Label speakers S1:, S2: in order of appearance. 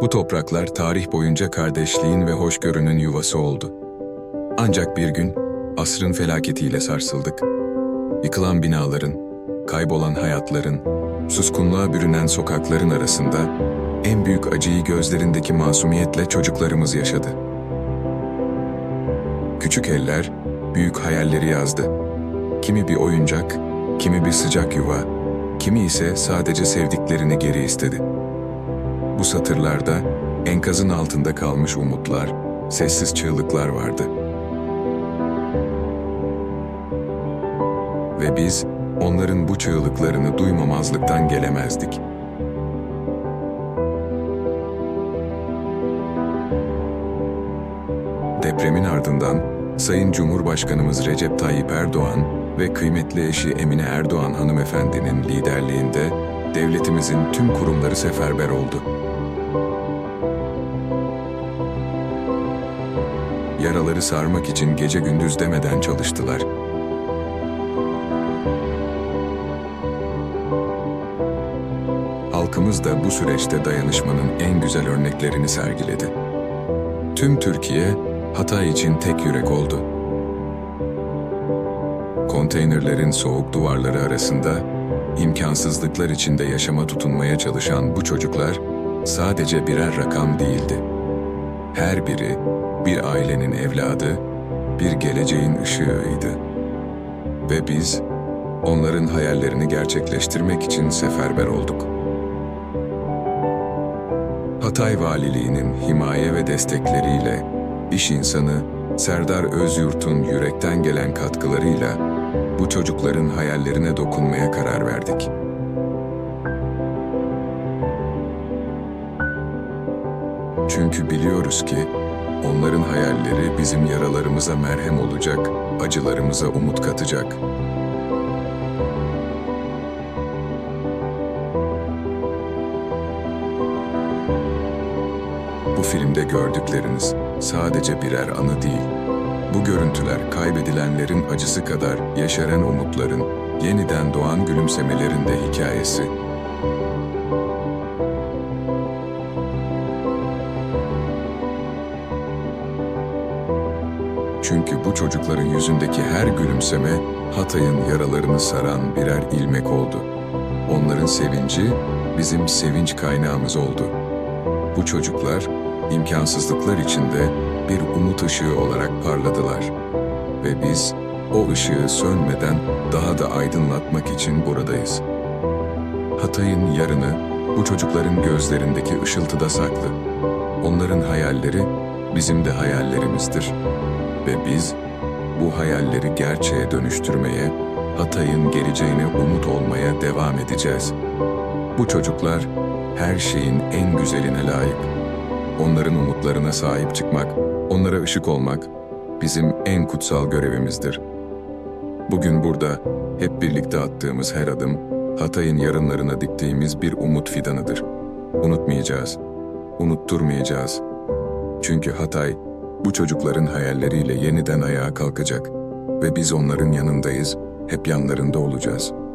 S1: Bu topraklar tarih boyunca kardeşliğin ve hoşgörünün yuvası oldu. Ancak bir gün asrın felaketiyle sarsıldık. Yıkılan binaların, kaybolan hayatların, suskunluğa bürünen sokakların arasında en büyük acıyı gözlerindeki masumiyetle çocuklarımız yaşadı. Küçük eller büyük hayalleri yazdı. Kimi bir oyuncak, kimi bir sıcak yuva, kimi ise sadece sevdiklerini geri istedi. Bu satırlarda enkazın altında kalmış umutlar, sessiz çığlıklar vardı. Ve biz onların bu çığlıklarını duymamazlıktan gelemezdik. Depremin ardından Sayın Cumhurbaşkanımız Recep Tayyip Erdoğan ve kıymetli eşi Emine Erdoğan hanımefendinin liderliğinde devletimizin tüm kurumları seferber oldu. Yaraları sarmak için gece gündüz demeden çalıştılar. Halkımız da bu süreçte dayanışmanın en güzel örneklerini sergiledi. Tüm Türkiye Hatay için tek yürek oldu. Konteynerlerin soğuk duvarları arasında imkansızlıklar içinde yaşama tutunmaya çalışan bu çocuklar sadece birer rakam değildi. Her biri bir ailenin evladı, bir geleceğin ışığıydı. Ve biz onların hayallerini gerçekleştirmek için seferber olduk. Hatay Valiliği'nin himaye ve destekleriyle iş insanı Serdar Özyurt'un yürekten gelen katkılarıyla bu çocukların hayallerine dokunmaya karar verdik. Çünkü biliyoruz ki onların hayalleri bizim yaralarımıza merhem olacak, acılarımıza umut katacak. Bu filmde gördükleriniz sadece birer anı değil. Bu görüntüler kaybedilenlerin acısı kadar yeşeren umutların, yeniden doğan gülümsemelerin de hikayesi. Çünkü bu çocukların yüzündeki her gülümseme Hatay'ın yaralarını saran birer ilmek oldu. Onların sevinci bizim sevinç kaynağımız oldu. Bu çocuklar imkansızlıklar içinde bir umut ışığı olarak parladılar. Ve biz o ışığı sönmeden daha da aydınlatmak için buradayız. Hatay'ın yarını bu çocukların gözlerindeki ışıltıda saklı. Onların hayalleri bizim de hayallerimizdir. Ve biz bu hayalleri gerçeğe dönüştürmeye, Hatay'ın geleceğine umut olmaya devam edeceğiz. Bu çocuklar her şeyin en güzeline layık. Onların umutlarına sahip çıkmak, onlara ışık olmak bizim en kutsal görevimizdir. Bugün burada hep birlikte attığımız her adım Hatay'ın yarınlarına diktiğimiz bir umut fidanıdır. Unutmayacağız, unutturmayacağız. Çünkü Hatay bu çocukların hayalleriyle yeniden ayağa kalkacak ve biz onların yanındayız, hep yanlarında olacağız.''